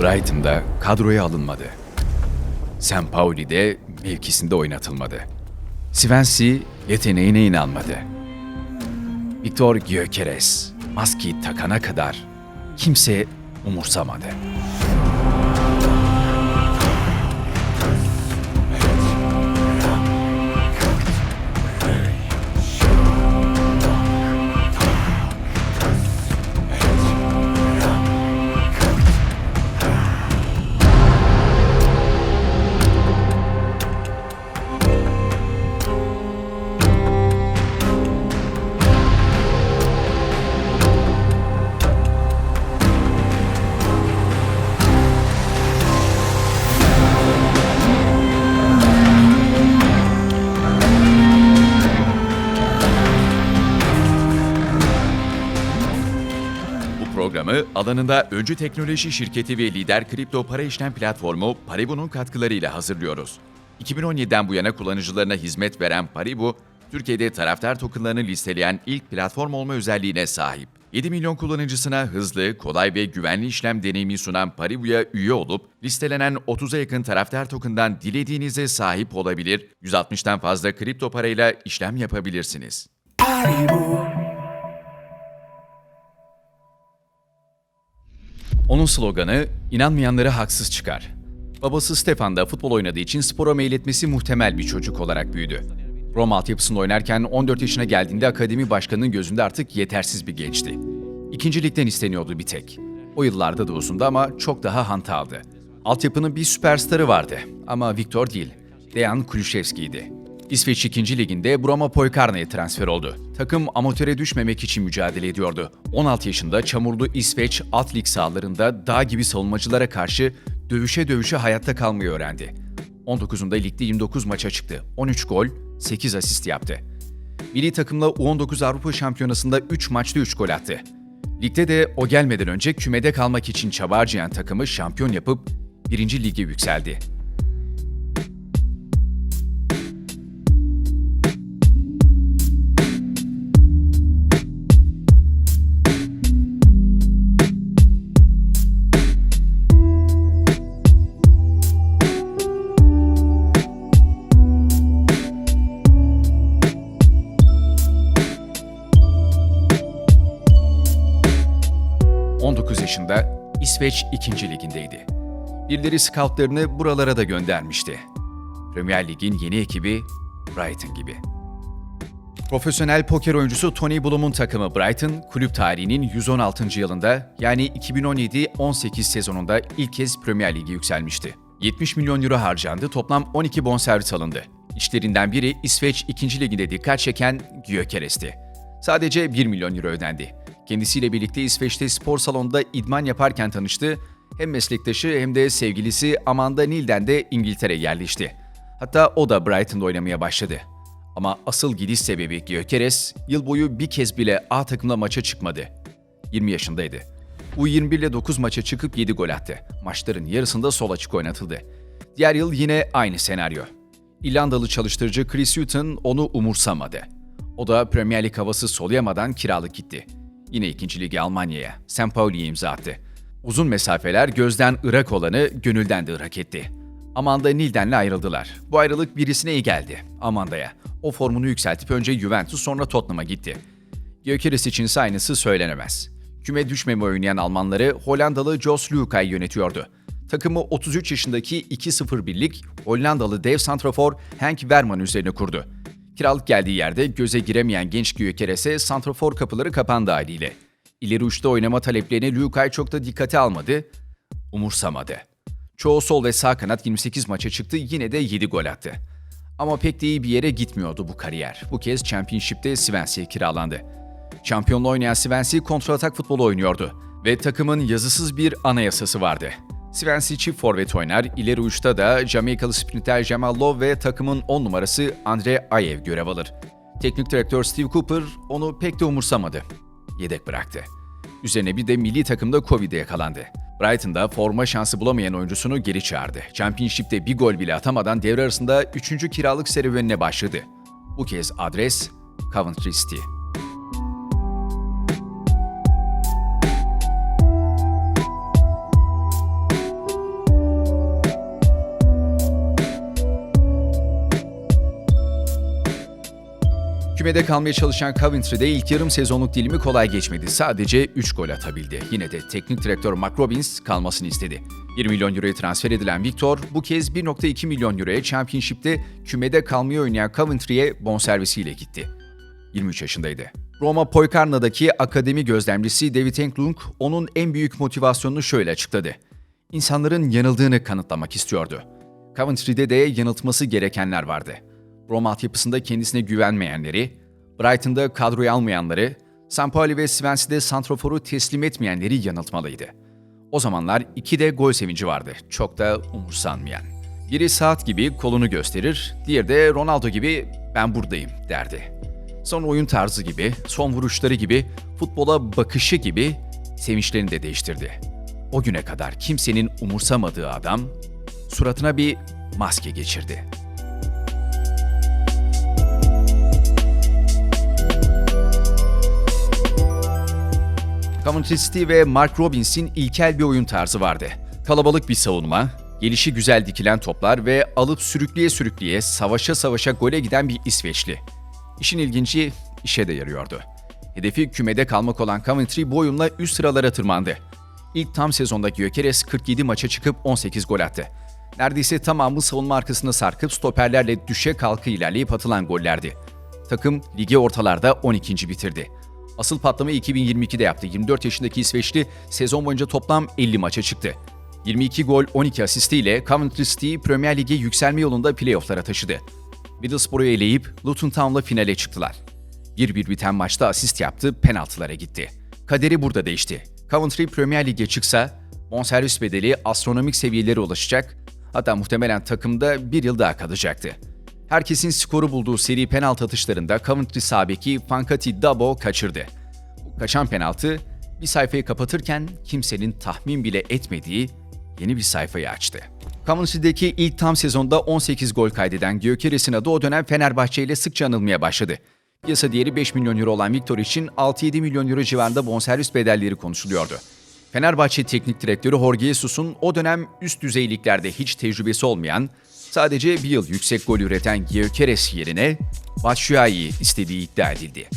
Brighton'da kadroya alınmadı. Sam Pauli de mevkisinde oynatılmadı. Swansea yeteneğine inanmadı. Victor Gyökeres maskeyi takana kadar kimse umursamadı. Programı alanında öncü teknoloji şirketi ve lider kripto para işlem platformu Paribu'nun katkılarıyla hazırlıyoruz. 2017'den bu yana kullanıcılarına hizmet veren Paribu, Türkiye'de taraftar tokenlarını listeleyen ilk platform olma özelliğine sahip. 7 milyon kullanıcısına hızlı, kolay ve güvenli işlem deneyimi sunan Paribu'ya üye olup listelenen 30'a yakın taraftar token'dan dilediğinize sahip olabilir, 160'tan fazla kripto parayla işlem yapabilirsiniz. Onun sloganı inanmayanları haksız çıkar. Babası Stefan da futbol oynadığı için spora meyletmesi muhtemel bir çocuk olarak büyüdü. Roma altyapısında oynarken 14 yaşına geldiğinde akademi başkanının gözünde artık yetersiz bir gençti. İkinci ligden isteniyordu bir tek. O yıllarda da uzundu ama çok daha hantaldı. Altyapının bir süperstarı vardı ama Viktor değil, Dejan Kulüşevski'ydi. İsveç 2. Liginde Broma Poikarna'ya transfer oldu. Takım amatöre düşmemek için mücadele ediyordu. 16 yaşında çamurlu İsveç alt lig sahalarında dağ gibi savunmacılara karşı dövüşe dövüşe hayatta kalmayı öğrendi. 19'unda ligde 29 maça çıktı. 13 gol, 8 asist yaptı. Milli takımla U19 Avrupa Şampiyonası'nda 3 maçta 3 gol attı. Ligde de o gelmeden önce kümede kalmak için çaba harcayan takımı şampiyon yapıp 1. lige yükseldi. 19 yaşında İsveç 2. ligindeydi. Birileri scoutlarını buralara da göndermişti. Premier Lig'in yeni ekibi Brighton gibi. Profesyonel poker oyuncusu Tony Bloom'un takımı Brighton, kulüp tarihinin 116. yılında yani 2017-18 sezonunda ilk kez Premier Lig'e yükselmişti. 70 milyon euro harcandı, toplam 12 bonservis alındı. İşlerinden biri İsveç 2. Ligi'nde dikkat çeken Gyökeres'ti. Sadece 1 milyon euro ödendi. Kendisiyle birlikte İsveç'te spor salonunda idman yaparken tanıştı. Hem meslektaşı hem de sevgilisi Amanda Nil'den de İngiltere'ye yerleşti. Hatta o da Brighton'da oynamaya başladı. Ama asıl gidiş sebebi Gyökeres, yıl boyu bir kez bile A takımla maça çıkmadı. 20 yaşındaydı. U21 ile 9 maça çıkıp 7 gol attı. Maçların yarısında sol açık oynatıldı. Diğer yıl yine aynı senaryo. İrlandalı çalıştırıcı Chris Hutton onu umursamadı. O da Premier Lig havası soluyamadan kiralık gitti. Yine ikinci ligi Almanya'ya, St. Pauli'ye imza attı. Uzun mesafeler gözden ırak olanı gönülden de ırak etti. Amanda Nilden'le ayrıldılar. Bu ayrılık birisine iyi geldi. Amanda'ya. O formunu yükseltip önce Juventus sonra Tottenham'a gitti. Gyökeres için ise aynısı söylenemez. Küme düşmeme oynayan Almanları Hollandalı Jos Luhukay yönetiyordu. Takımı 33 yaşındaki 2-0 birlik Hollandalı dev santrafor Henk Verman üzerine kurdu. Kiralık geldiği yerde göze giremeyen genç Gyökeres'e santrafor kapıları kapandı haliyle. İleri uçta oynama taleplerini Luhukay çok da dikkate almadı, umursamadı. Çoğu sol ve sağ kanat 28 maça çıktı yine de 7 gol attı. Ama pek de iyi bir yere gitmiyordu bu kariyer. Bu kez Championship'te Swansea'ye kiralandı. Şampiyonla oynayan Swansea kontratak futbolu oynuyordu ve takımın yazısız bir anayasası vardı. Swansea çift forvet oynar, ileri uçta da Jamaikalı sprinter Jamal Lowe ve takımın 10 numarası Andre Ayew görev alır. Teknik direktör Steve Cooper onu pek de umursamadı. Yedek bıraktı. Üzerine bir de milli takımda Covid'e yakalandı. Brighton'da forma şansı bulamayan oyuncusunu geri çağırdı. Championship'te bir gol bile atamadan devre arasında 3. kiralık serüvenine başladı. Bu kez adres Coventry City. Kümede kalmaya çalışan Coventry'de ilk yarım sezonluk dilimi kolay geçmedi. Sadece 3 gol atabildi. Yine de teknik direktör Mark Robbins kalmasını istedi. 1 milyon euroya transfer edilen Victor bu kez 1.2 milyon euroya Championship'te kümede kalmaya oynayan Coventry'ye bonservisiyle gitti. 23 yaşındaydı. Roma Poicarna'daki akademi gözlemcisi David Englund onun en büyük motivasyonunu şöyle açıkladı. İnsanların yanıldığını kanıtlamak istiyordu. Coventry'de de yanıltması gerekenler vardı. Roma altyapısında kendisine güvenmeyenleri, Brighton'da kadroya almayanları, St. Pauli ve Swansea'de santroforu teslim etmeyenleri yanıltmalıydı. O zamanlar iki de gol sevinci vardı, çok da umursanmayan. Biri saat gibi kolunu gösterir, diğeri de Ronaldo gibi ben buradayım derdi. Son oyun tarzı gibi, son vuruşları gibi, futbola bakışı gibi sevinçlerini de değiştirdi. O güne kadar kimsenin umursamadığı adam suratına bir maske geçirdi. Coventry City ve Mark Robbins'in ilkel bir oyun tarzı vardı. Kalabalık bir savunma, gelişi güzel dikilen toplar ve alıp sürükleye sürükleye savaşa savaşa gole giden bir İsveçli. İşin ilginci işe de yarıyordu. Hedefi kümede kalmak olan Coventry bu oyunla üst sıralara tırmandı. İlk tam sezonda Gyökeres 47 maça çıkıp 18 gol attı. Neredeyse tamamı savunma arkasına sarkıp stoperlerle düşe kalkı ilerleyip atılan gollerdi. Takım ligi ortalarda 12. bitirdi. Asıl patlamayı 2022'de yaptı. 24 yaşındaki İsveçli sezon boyunca toplam 50 maça çıktı. 22 gol 12 asistiyle Coventry City'yi Premier Lig'e yükselme yolunda playofflara taşıdı. Middlesbrough'u eleyip Luton Town'la finale çıktılar. 1-1 biten maçta asist yaptı, penaltılara gitti. Kaderi burada değişti. Coventry Premier Lig'e çıksa bonservis bedeli astronomik seviyelere ulaşacak, hatta muhtemelen takımda bir yıl daha kalacaktı. Herkesin skoru bulduğu seri penaltı atışlarında Coventry sabeki Fankati Dabo kaçırdı. Bu kaçan penaltı bir sayfayı kapatırken kimsenin tahmin bile etmediği yeni bir sayfayı açtı. Coventry'deki ilk tam sezonda 18 gol kaydeden Gyökeres'in adı o dönem Fenerbahçe ile sıkça anılmaya başladı. Piyasa değeri 5 milyon euro olan Victor için 6-7 milyon euro civarında bonservis bedelleri konuşuluyordu. Fenerbahçe Teknik Direktörü Jorge Jesus'un o dönem üst düzey liglerde hiç tecrübesi olmayan, sadece bir yıl yüksek gol üreten Gyökeres yerine Batshuayi'yi istediği iddia edildi.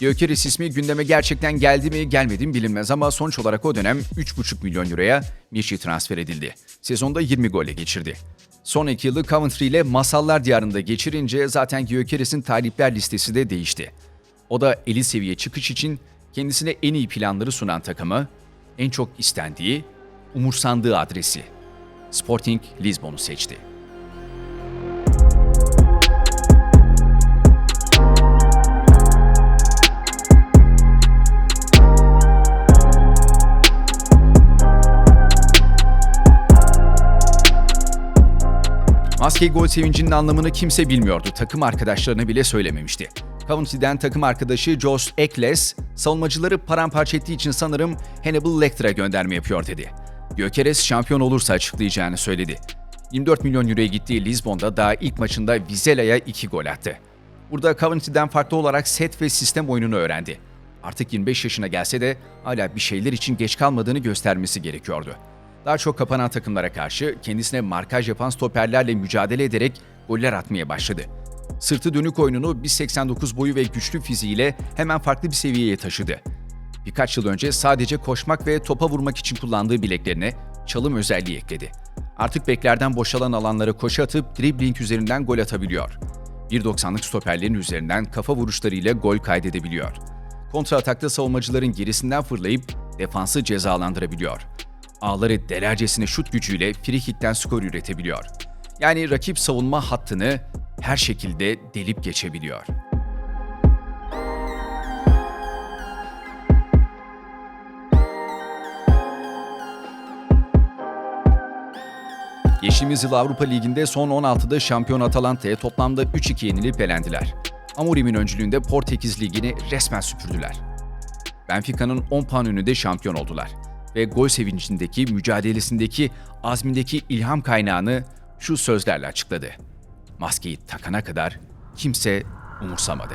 Gyökeres ismi gündeme gerçekten geldi mi gelmedi mi bilinmez ama sonuç olarak o dönem 3,5 milyon euroya Mişi transfer edildi. Sezonda 20 golle geçirdi. Son iki yılı Coventry ile Masallar Diyarı'nda geçirince zaten Gyökeres'in talipler listesi de değişti. O da eli seviye çıkış için kendisine en iyi planları sunan takımı, en çok istendiği, umursandığı adresi Sporting Lisbon'u seçti. Maske gol sevincinin anlamını kimse bilmiyordu. Takım arkadaşlarına bile söylememişti. Coventry'den takım arkadaşı Josh Ekles, savunmacıları paramparça ettiği için sanırım Hannibal Lecter'a gönderme yapıyor dedi. Gökeres şampiyon olursa açıklayacağını söyledi. 24 milyon euroya gittiği Lisbon'da daha ilk maçında Vizela'ya 2 gol attı. Burada Coventry'den farklı olarak set ve sistem oyununu öğrendi. Artık 25 yaşına gelse de hala bir şeyler için geç kalmadığını göstermesi gerekiyordu. Daha çok kapanan takımlara karşı kendisine markaj yapan stoperlerle mücadele ederek goller atmaya başladı. Sırtı dönük oyununu 1.89 boyu ve güçlü fiziğiyle hemen farklı bir seviyeye taşıdı. Birkaç yıl önce sadece koşmak ve topa vurmak için kullandığı bileklerine çalım özelliği ekledi. Artık beklerden boşalan alanlara koşu atıp dribbling üzerinden gol atabiliyor. 1.90'lık stoperlerin üzerinden kafa vuruşlarıyla gol kaydedebiliyor. Kontra atakta savunmacıların gerisinden fırlayıp defansı cezalandırabiliyor. Ağları delercesine şut gücüyle frikikten skor üretebiliyor. Yani rakip savunma hattını her şekilde delip geçebiliyor. Geçtiğimiz yıl Avrupa Ligi'nde son 16'da şampiyon Atalanta'ya toplamda 3-2 yenilip elendiler. Amorim'in öncülüğünde Portekiz Ligi'ni resmen süpürdüler. Benfica'nın 10 puan önünde şampiyon oldular ve gol sevincindeki, mücadelesindeki, azmindeki ilham kaynağını şu sözlerle açıkladı. Maskeyi takana kadar kimse umursamadı.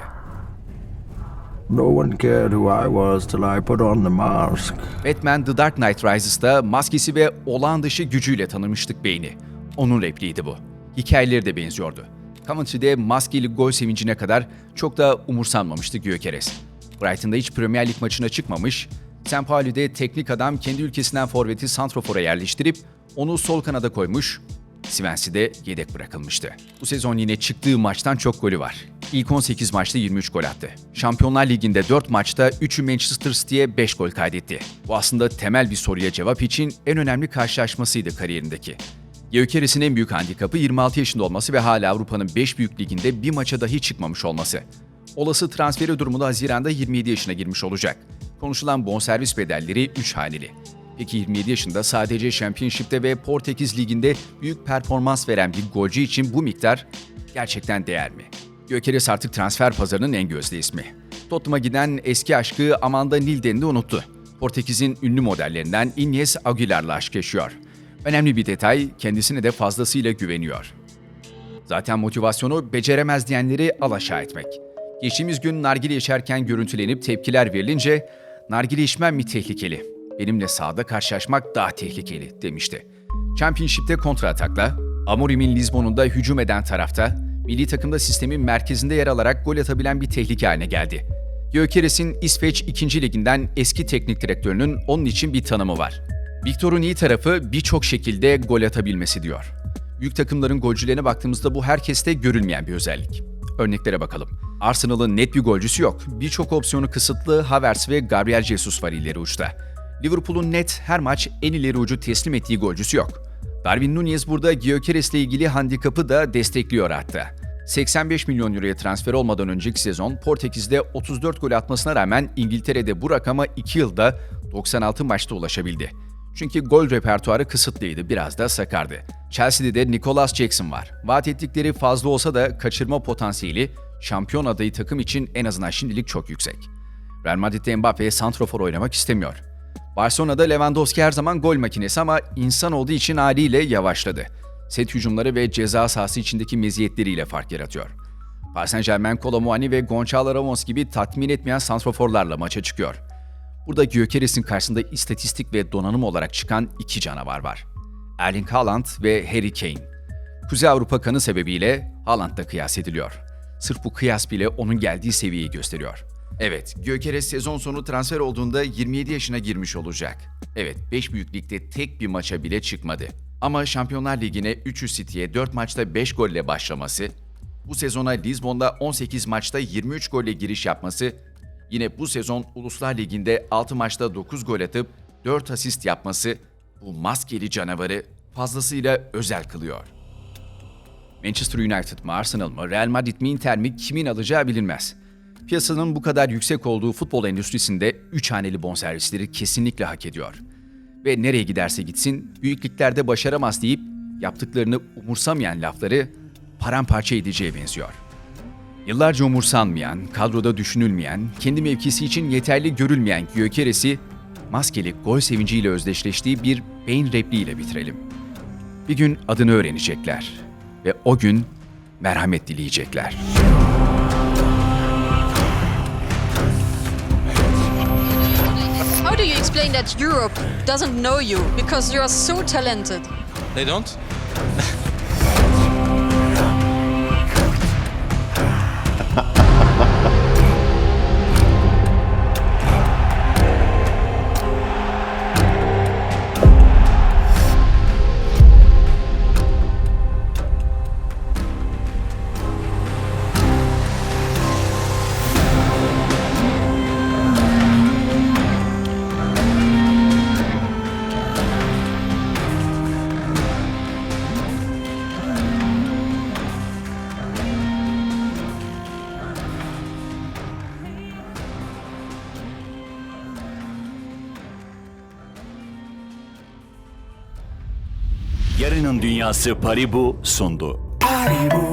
No one cared who I was till I put on the mask. Batman The Dark Knight Rises'ta maskesi ve olağan dışı gücüyle tanımıştık beyni. Onun repliğiydi bu. Hikayeleri de benziyordu. Coventry'de maskeli gol sevincine kadar çok da umursanmamıştı Gyökeres. Brighton'da hiç Premier Lig maçına çıkmamış, St. Pauli'de teknik adam kendi ülkesinden forveti Santrofor'a yerleştirip onu sol kanada koymuş, Swansea'de yedek bırakılmıştı. Bu sezon yine çıktığı maçtan çok golü var. İlk 18 maçta 23 gol attı. Şampiyonlar Ligi'nde 4 maçta 3'ü Manchester City'ye 5 gol kaydetti. Bu aslında temel bir soruya cevap için en önemli karşılaşmasıydı kariyerindeki. Gyökeres'in en büyük handikapı 26 yaşında olması ve hala Avrupa'nın 5 büyük liginde bir maça dahi çıkmamış olması. Olası transferi durumunda Haziran'da 27 yaşına girmiş olacak. Konuşulan bonservis bedelleri 3 haneli. Peki 27 yaşında sadece Championship'te ve Portekiz Ligi'nde büyük performans veren bir golcü için bu miktar gerçekten değer mi? Gökeres artık transfer pazarının en gözde ismi. Tottenham'a giden eski aşkı Amanda Nilden'i de unuttu. Portekiz'in ünlü modellerinden Inies Aguilar'la aşk yaşıyor. Önemli bir detay, kendisine de fazlasıyla güveniyor. Zaten motivasyonu beceremez diyenleri alaşağı etmek. Geçtiğimiz gün nargile içerken görüntülenip tepkiler verilince nargile içmem mi tehlikeli? Benimle sahada karşılaşmak daha tehlikeli demişti. Championship'te kontra atakla, Amorim'in Lizbon'unda hücum eden tarafta, milli takımda sistemin merkezinde yer alarak gol atabilen bir tehlike haline geldi. Gyökeres'in İsveç 2. Liginden eski teknik direktörünün onun için bir tanımı var. Viktor'un iyi tarafı birçok şekilde gol atabilmesi diyor. Büyük takımların golcülerine baktığımızda bu herkeste görülmeyen bir özellik. Örneklere bakalım. Arsenal'ın net bir golcüsü yok. Birçok opsiyonu kısıtlı Havertz ve Gabriel Jesus var ileri uçta. Liverpool'un net her maç en ileri ucu teslim ettiği golcüsü yok. Darwin Nunez burada Gyökeres'le ilgili handikapı da destekliyor hatta. 85 milyon euroya transfer olmadan önceki sezon Portekiz'de 34 gol atmasına rağmen İngiltere'de bu rakama 2 yılda 96 maçta ulaşabildi. Çünkü gol repertuarı kısıtlıydı, biraz da sakardı. Chelsea'de de Nicholas Jackson var. Vaat ettikleri fazla olsa da kaçırma potansiyeli şampiyon adayı takım için en azından şimdilik çok yüksek. Real Madrid'de Mbappe santrofor oynamak istemiyor. Barcelona'da Lewandowski her zaman gol makinesi ama insan olduğu için haliyle yavaşladı. Set hücumları ve ceza sahası içindeki meziyetleriyle fark yaratıyor. Paris Saint Germain, Colomboani ve Gonçalo Ramos gibi tatmin etmeyen santroforlarla maça çıkıyor. Burada Gyökeres'in karşısında istatistik ve donanım olarak çıkan iki canavar var. Erling Haaland ve Harry Kane. Kuzey Avrupa kanı sebebiyle Haaland'la kıyas ediliyor. Sırf bu kıyas bile onun geldiği seviyeyi gösteriyor. Evet, Gyökeres sezon sonu transfer olduğunda 27 yaşına girmiş olacak. Evet, 5 büyük ligde tek bir maça bile çıkmadı. Ama Şampiyonlar Ligi'ne 300 City'ye 4 maçta 5 golle başlaması, bu sezona Lizbon'da 18 maçta 23 golle giriş yapması, yine bu sezon Uluslar Ligi'nde 6 maçta 9 gol atıp 4 asist yapması bu maskeli canavarı fazlasıyla özel kılıyor. Manchester United mı, Arsenal mı, Real Madrid mi, Inter mi kimin alacağı bilinmez. Piyasanın bu kadar yüksek olduğu futbol endüstrisinde 3 haneli bonservisleri kesinlikle hak ediyor. Ve nereye giderse gitsin büyüklüklerde başaramaz deyip yaptıklarını umursamayan lafları paramparça edeceğe benziyor. Yıllarca umursanmayan, kadroda düşünülmeyen, kendi mevkisi için yeterli görülmeyen Gyökeres'i maskeli gol sevinciyle özdeşleştiği bir beyin repliğiyle bitirelim. Bir gün adını öğrenecekler ve o gün merhamet dileyecekler. How do you explain that Europe doesn't know you because you are so talented? They don't? Dünyası Paribu sundu. Paribu,